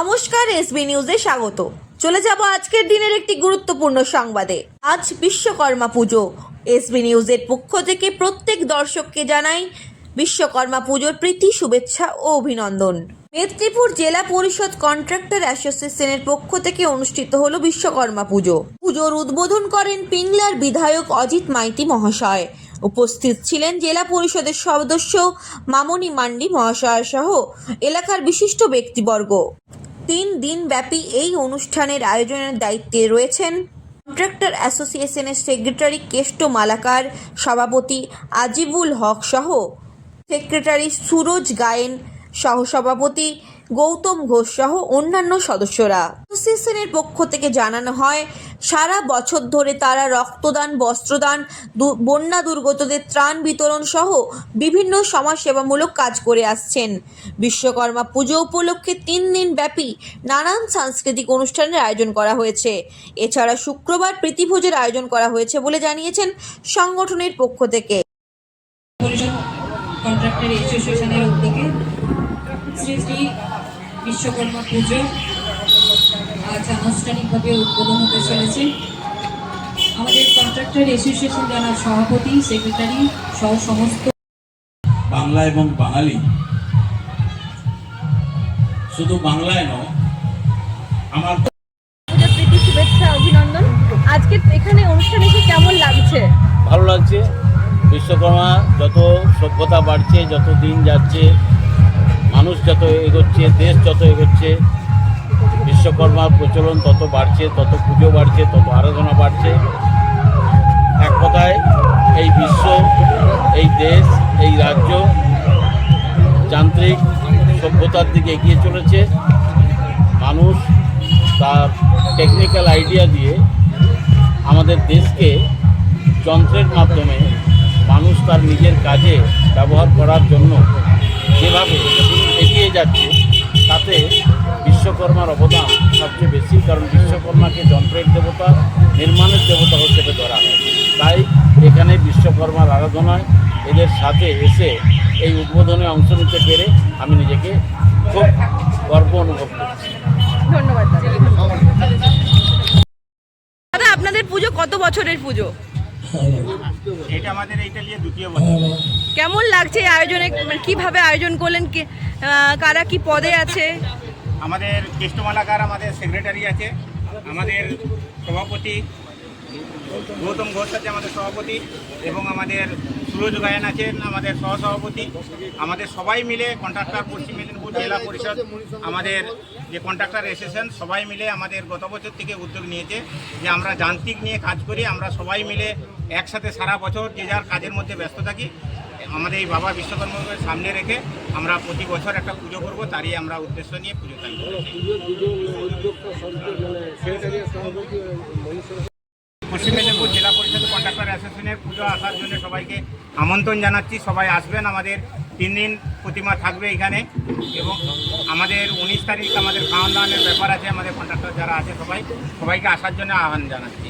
নমস্কার, এসবি নিউজে স্বাগত। চলে যাব আজকের দিনের একটি গুরুত্বপূর্ণ সংবাদে। আজ বিশ্বকর্মা পুজো। এসবি নিউজের পক্ষ থেকে প্রত্যেক দর্শককে জানাই বিশ্বকর্মা পুজোর প্রীতি, শুভেচ্ছা ও অভিনন্দন। মেদিনীপুর জেলা পরিষদ কন্ট্রাক্টর অ্যাসোসিয়েশনের পক্ষ থেকে অনুষ্ঠিত হল বিশ্বকর্মা পুজো। পুজোর উদ্বোধন করেন পিংলার বিধায়ক অজিত মাইতি মহাশয়। উপস্থিত ছিলেন জেলা পরিষদের সদস্য মামনি মান্ডি মহাশয় সহ এলাকার বিশিষ্ট ব্যক্তিবর্গ। তিন দিন ব্যাপী এই অনুষ্ঠানের আয়োজনের দায়িত্বে রয়েছেন কন্ট্রাক্টর অ্যাসোসিয়েশনের সেক্রেটারি কেষ্ট মালাকার সভাপতি আজিবুল হক সহ সেক্রেটারি সুরজ গায়েন, সহসভাপতি গৌতম ঘোষ সহ অন্যান্য সদস্যরা। অ্যাসোসিয়েশনের পক্ষ থেকে জানানো হয়, সারা বছর ধরে তারা রক্তদান, বস্ত্রদান বন্যা দুর্গতদের ত্রাণ বিতরণ সহ বিভিন্ন সমাজসেবামূলক কাজ করে আসছেন। বিশ্বকর্মা পুজো উপলক্ষে তিন দিন ব্যাপী নানান সাংস্কৃতিক অনুষ্ঠানের আয়োজন করা হয়েছে। এছাড়া শুক্রবার প্রীতিভোজের আয়োজন করা হয়েছে বলে জানিয়েছেন সংগঠনের পক্ষ থেকে। কন্ট্রাক্টর অ্যাসোসিয়েশনের উদ্যোগে শ্রী শ্রী বিশ্বকর্মা পুজো আজ আনুষ্ঠানিকভাবে উদ্বোধন হতে চলেছে। আমাদের কন্ট্রাক্টর অ্যাসোসিয়েশন যারা সভাপতি সেক্রেটারি সহ সমস্ত বাংলা এবং বাঙালি। শুধু বাংলায় নয় আমার প্রীতি শুভেচ্ছা অভিনন্দন। আজকে এখানে অনুষ্ঠান এসে কেমন লাগছে? ভালো লাগছে। বিশ্বকর্মা যত সভ্যতা বাড়ছে, যত দিন যাচ্ছে, মানুষ যত এগোচ্ছে, দেশ যত এগোচ্ছে বিশ্বকর্মার প্রচলন তত বাড়ছে, তত পুজো বাড়ছে, তত আরাধনা বাড়ছে। এক কথায়, এই বিশ্ব, এই দেশ, এই রাজ্য যান্ত্রিক সভ্যতার দিকে এগিয়ে চলেছে। মানুষ তার টেকনিক্যাল আইডিয়া দিয়ে আমাদের দেশকে যন্ত্রের মাধ্যমে মানুষ তার নিজের কাজে ব্যবহার করার জন্য যেভাবে এগিয়ে যাচ্ছে, তাতে বিশ্বকর্মার অবদান সবচেয়ে বেশি, কারণ বিশ্বকর্মাকে যন্ত্রের দেবতা, নির্মাণের দেবতা হিসেবে ধরা হয়। তাই এখানে বিশ্বকর্মার আরাধনায় এদের সাথে এসে এই উদ্বোধনে অংশ নিতে পেরে আমি নিজেকে খুব গর্ব অনুভব করছি। ধন্যবাদ দাদা। আপনাদের পুজো কত বছরের পুজো? এটা আমাদের এইটা নিয়ে দ্বিতীয় বছর। কেমন লাগছে এই আয়োজনে? মানে কীভাবে আয়োজন করলেন? কারা কি পদে আছে? আমাদের কেষ্টমালাকার আমাদের সেক্রেটারি আছে আমাদের সভাপতি গৌতম ঘোষ আছে আমাদের সভাপতি এবং আমাদের সুরজ গায়ন আছেন আমাদের সহসভাপতি। আমাদের সবাই মিলে কন্ট্রাক্টর পশ্চিম মেদিনীপুর জেলা পরিষদ আমাদের যে কন্ট্রাক্টর এসেছেন সবাই মিলে আমাদের গত বছর থেকে উদ্যোগ নিয়েছে যে আমরা যান্ত্রিক নিয়ে কাজ করি আমরা সবাই মিলে একসাথে সারা বছর যে যার কাজের মধ্যে ব্যস্ত থাকি, আমাদের এই বাবা বিশ্বকর্মাকে সামনে রেখে আমরা প্রতি বছর একটা পুজো করব, তারই আমরা উদ্দেশ্য নিয়ে পুজো থাকব পশ্চিম মেদিনীপুর জেলা পরিষদ কন্ট্রাক্টর অ্যাসোসিয়েশনের পুজো আসার জন্য সবাইকে আমন্ত্রণ জানাচ্ছি। সবাই আসবেন, আমাদের তিন দিন প্রতিমা থাকবে এখানে। এবং আমাদের উনিশ তারিখ আমাদের খাওয়ান দাওয়ানের ব্যাপার আছে, আমাদের কন্ট্রাক্টর যারা আছে সবাই, সবাইকে আসার জন্য আহ্বান জানাচ্ছি।